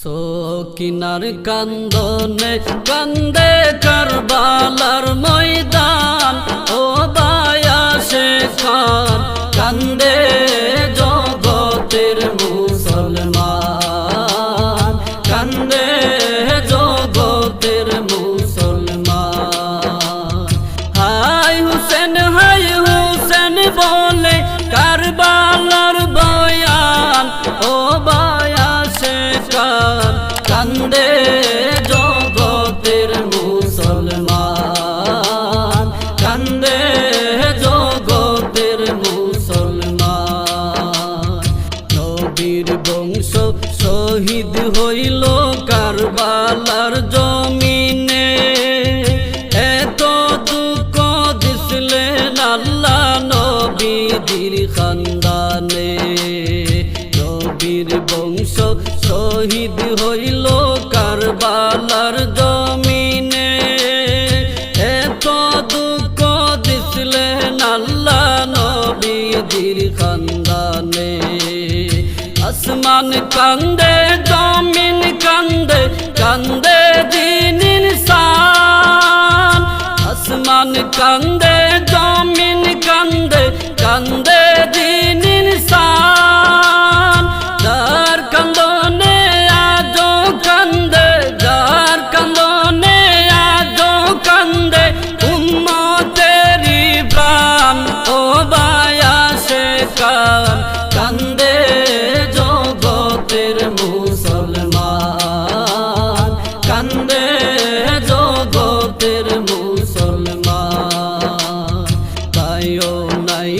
সকিনার কান্দনে কান্দে কারবালার ময়দান। ও বীর বংশ শহীদ হইল কারবালার জন্য Asman kandı, zamin kandı, kandı din insan Asman kandı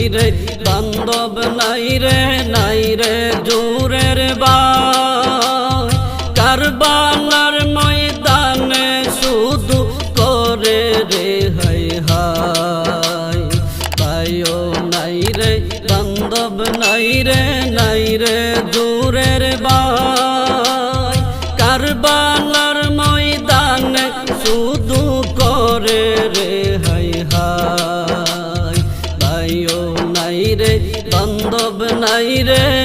রে, বান্ধব নাই রে নাই রে জোরের বা ময়দানে শুধু করে রে, হাই হাই। পায়ও নাই রে, বান্ধব নাই রে নাই রে বান্ধব নাই রে।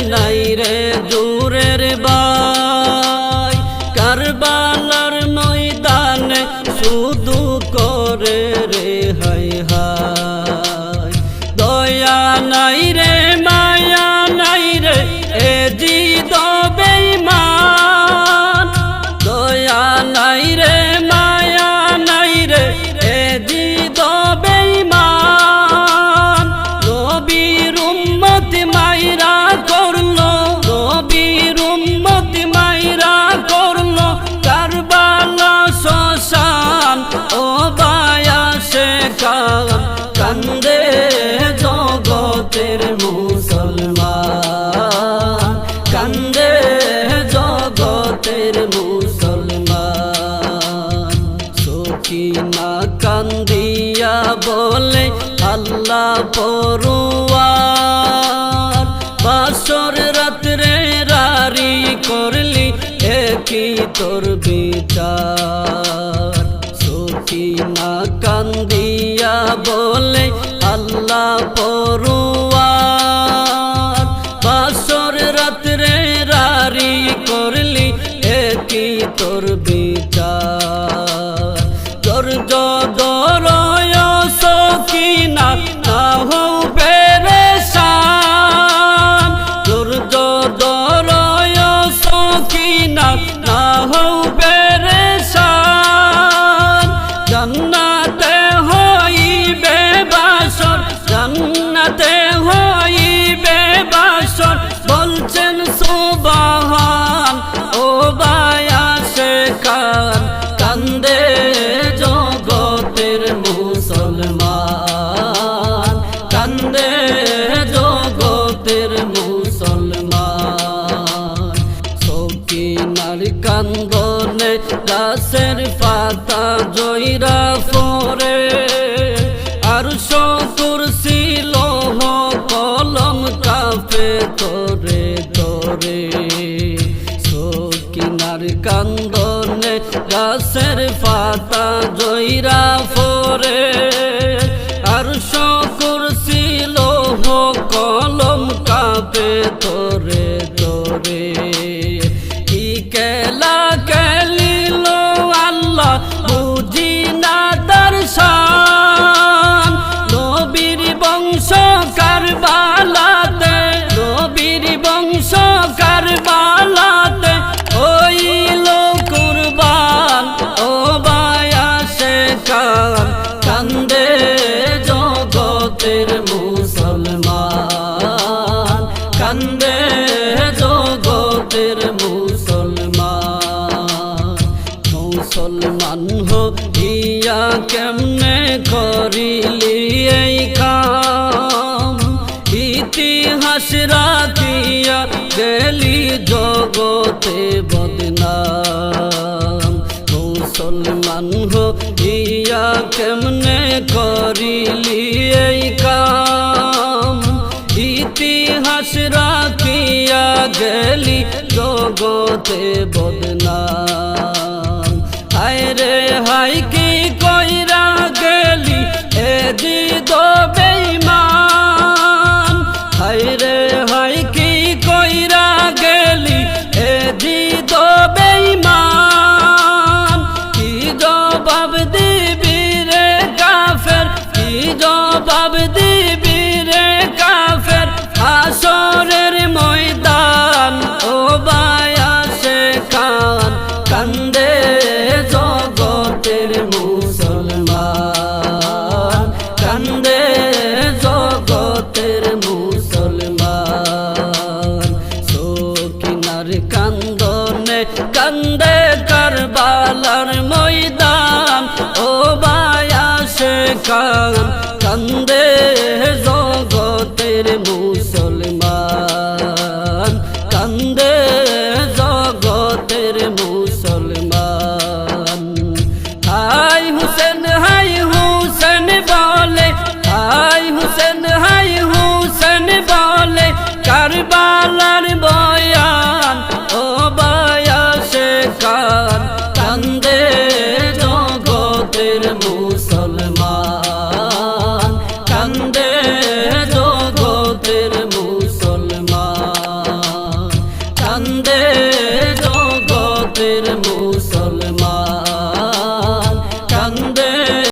জাতের মুসলমান, কান্দে জগতের মুসলমান। সখিনা কান্দিয়া বলে আল্লাহ পড়ুয়ার বাসর রাত্রে রারি করলি, একই তোর বিচার। সখিনা কান্দিয়া কান্দনে গাছের পাতা জয়রা ফরে। আর শকুর ছিল কলম কাপে তরে তরে। সকিনার কান্দনে গাছের পাতা জয়রা ফরে। কেমনে করিলি এই কাম? ইতিহাস রাখিয়া গেলি জগতে বদনাম। মুসলমান হইয়া কেমনে করিলি এই কাম? ইতিহাস রাখিয়া গেলি জগতে বদনাম। হায় রে কি কইরা গেলি এ জিদ söz